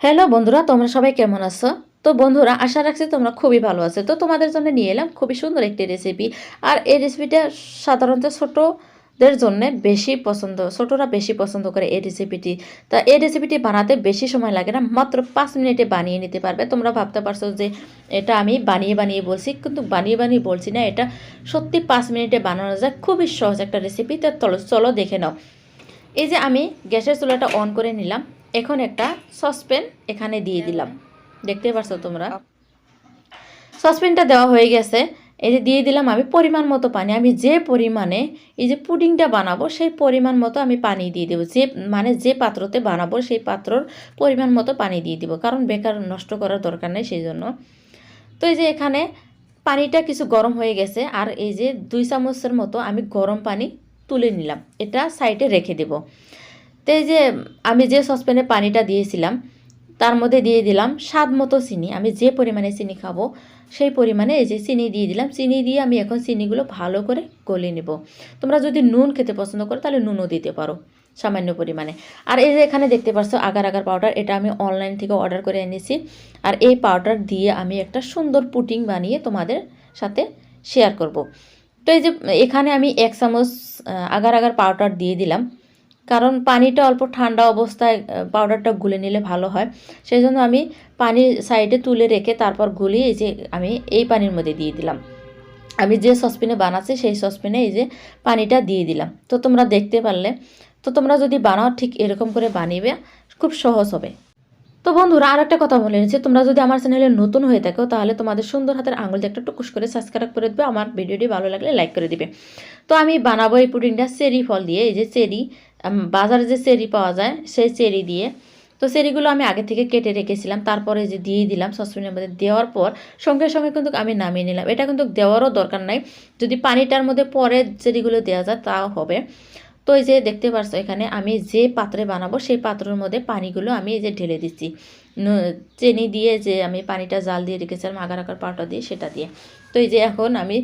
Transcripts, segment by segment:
Hello বন্ধুরা, তোমরা সবাই কেমন আছো? তো বন্ধুরা, আশা রাখছি তোমরা খুবই ভালো আছো। তো তোমাদের জন্য নিয়ে এলাম খুবই সুন্দর একটি রেসিপি আর এই রেসিপিটা সাধারণত ছোটদের জন্য বেশি পছন্দ, ছোটরা বেশি পছন্দ করে এই রেসিপিটি তা এই রেসিপিটি বানাতে বেশি সময় লাগে না, মাত্র পাঁচ মিনিটে বানিয়ে নিতে পারবে। তোমরা ভাবতে পারছ যে এটা আমি বানিয়ে বানিয়ে বলছি, কিন্তু বানিয়ে বানিয়ে বলছি না, এটা সত্যি পাঁচ মিনিটে বানানো যায়। খুবই সহজ একটা রেসিপি তো চলো চলো দেখে নাও। এই যে আমি গ্যাসের চুলাটা অন করে নিলাম। এখন একটা সসপ্যান এখানে দিয়ে দিলাম। দেখতে পারছ তোমরা? সসপ্যানটা দেওয়া হয়ে গেছে। এই যে দিয়ে দিলাম আমি পরিমাণ মতো পানি। আমি যে পরিমাণে এই যে পুডিংটা বানাবো সেই পরিমাণ মতো আমি পানি দিয়ে দেবো। যে মানে যে পাত্রতে বানাবো সেই পাত্রর পরিমাণ মতো পানি দিয়ে দিব। কারণ বেকার নষ্ট করার দরকার নেই সেই জন্য। তো এই যে এখানে পানিটা কিছু গরম হয়ে গেছে আর এই যে দুই চামচের মতো আমি গরম পানি তুলে নিলাম। এটা সাইডে রেখে দেব। তো এই যে আমি যে সসপ্যানে পানিটা দিয়েছিলাম, তার মধ্যে দিয়ে দিলাম স্বাদ মতো চিনি। আমি যে পরিমাণে চিনি খাব, সেই পরিমাণে এই যে চিনি দিয়ে দিলাম। চিনি দিয়ে আমি এখন চিনিগুলো ভালো করে গলে নেব। তোমরা যদি নুন খেতে পছন্দ করো, তাহলে নুনও দিতে পারো সামান্য পরিমাণে। আর এই যে এখানে দেখতে পাচ্ছ আগার আগার পাউডার, এটা আমি অনলাইন থেকে অর্ডার করে এনেছি। আর এই পাউডার দিয়ে আমি একটা সুন্দর পুটিং বানিয়ে তোমাদের সাথে শেয়ার করব। তো এই যে এখানে আমি এক চামচ আগার আগার পাউডার দিয়ে দিলাম। কারণ পানিটা অল্প ঠান্ডা অবস্থায় পাউডারটা গুলে নিলে ভালো হয়। সেই জন্য আমি পানি সাইডে তুলে রেখে তারপর গুলিয়ে এই যে আমি এই পানির মধ্যে দিয়ে দিলাম। আমি যে সসপ্যানে বানাচ্ছি সেই সসপ্যানে এই যে পানিটা দিয়ে দিলাম। তো তোমরা দেখতে পারলে, তো তোমরা যদি বানাও ঠিক এরকম করে বানিয়ে খুব সহজ হবে। তো বন্ধুরা আর একটা কথা বলে নিচ্ছি। তোমরা যদি আমার চ্যানেলে নতুন হয়ে থাকো, তাহলে তোমাদের সুন্দর হাতের আঙুল দিয়ে একটা টুকুস করে সাবস্ক্রাইব করে দেবে, আমার ভিডিওটি ভালো লাগলে লাইক করে দিবে। তো আমি বানাবো এই পুডিংটা চেরি ফল দিয়ে, এই যে চেরি বাজারে যে চেরি পাওয়া যায়, সেই চেরি দিয়ে। তো চেরিগুলো আমি আগে থেকে কেটে রেখেছিলাম, তারপরে যে দিয়ে দিলাম সসপ্যানের মধ্যে দেওয়ার পর, সঙ্গে সঙ্গে কিন্তু আমি নামিয়ে নিলাম। এটা কিন্তু দেওয়ারও দরকার নাই। যদি পানিটার মধ্যে পরে চেরিগুলো দেওয়া যায় তাও হবে। তো এই যে দেখতে পারছ এখানে আমি যে পাত্রে বানাবো, সেই পাত্রের মধ্যে পানিগুলো আমি এই যে ঢেলে দিচ্ছি। চেনি দিয়ে যে আমি পানিটা জাল দিয়ে রেখেছিলাম, আগার আগার পাউডার দিয়ে, সেটা দিয়ে। তো এই যে এখন আমি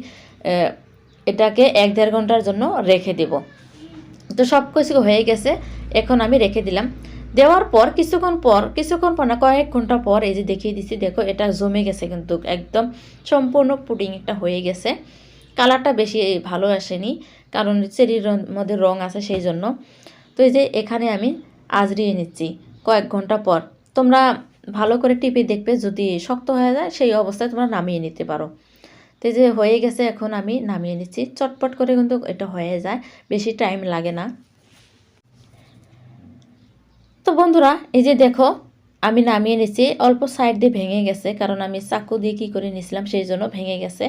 এটাকে এক দেড় ঘণ্টার জন্য রেখে দেব। তো সব কিছু হয়ে গেছে, এখন আমি রেখে দিলাম। দেওয়ার পর, কিছুক্ষণ পর কিছুক্ষণ পর না, কয়েক ঘণ্টা পর, এই যে দেখিয়ে দিচ্ছি, দেখো এটা জমে গেছে কিন্তু, একদম সম্পূর্ণ পুডিং একটা হয়ে গেছে। কালারটা বেশি ভালো আসেনি, কারণ চেরির মধ্যে রং আছে সেই জন্য। তো এই যে এখানে আমি আজরিয়ে নিচ্ছি কয়েক ঘণ্টা পর। তোমরা ভালো করে টিপে দেখবে, যদি শক্ত হয়ে যায়, সেই অবস্থায় তোমরা নামিয়ে নিতে পারো। তো যে হয়ে গেছে, এখন আমি নামিয়ে নিচ্ছি। চটপট করে কিন্তু এটা হয়ে যায়, বেশি টাইম লাগে না। তো বন্ধুরা, এই যে দেখো আমি নামিয়ে নিচ্ছি অল্প সাইড দিয়ে ভেঙে গেছে, কারণ আমি চাকু দিয়ে কী করে নিয়েছিলাম সেই জন্য ভেঙে গেছে।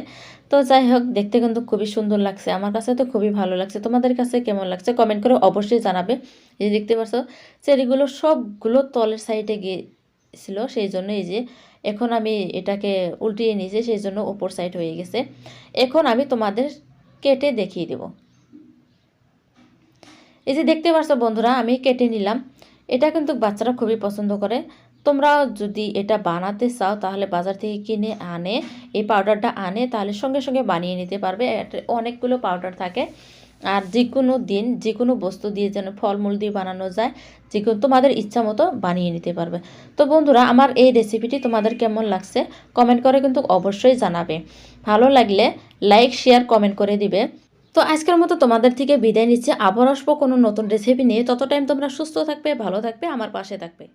তো যাই হোক, দেখতে কিন্তু খুবই সুন্দর লাগছে, আমার কাছে তো খুবই ভালো লাগছে। তোমাদের কাছে কেমন লাগছে কমেন্ট করে অবশ্যই জানাবে। এই দেখতে পাচ্ছ চেরিগুলো সবগুলো তলের সাইডে গিয়েছিল, সেই জন্য এই যে এখন আমি এটাকে উল্টিয়ে নিয়েছি, সেই জন্য ওপর সাইড হয়ে গেছে। এখন আমি তোমাদের কেটে দেখিয়ে দেব। এই যে দেখতে পাচ্ছ বন্ধুরা, আমি কেটে নিলাম। এটা কিন্তু বাচ্চারা খুবই পছন্দ করে। তোমরা যদি এটা বানাতে চাও, তাহলে বাজার থেকে কিনে আনে, এই পাউডারটা আনে, তাহলে সঙ্গে সঙ্গে বানিয়ে নিতে পারবে। অনেকগুলো পাউডার থাকে। আর যে কোনো দিন যে কোনো বস্তু দিয়ে যেন ফলমূল দিয়ে বানানো যায় যে কোনো তোমাদের ইচ্ছা মতো বানিয়ে নিতে পারবে। তো বন্ধুরা, আমার এই রেসিপিটি তোমাদের কেমন লাগছে কমেন্ট করে কিন্তু অবশ্যই জানাবে। ভালো লাগলে লাইক শেয়ার কমেন্ট করে দিবে। তো আজকের মতো তোমাদের থেকে বিদায় নিচ্ছে। আবার আসব কোনো নতুন রেসিপি নিয়ে। তত টাইম তোমরা সুস্থ থাকবে, ভালো থাকবে, আমার পাশে থাকবে।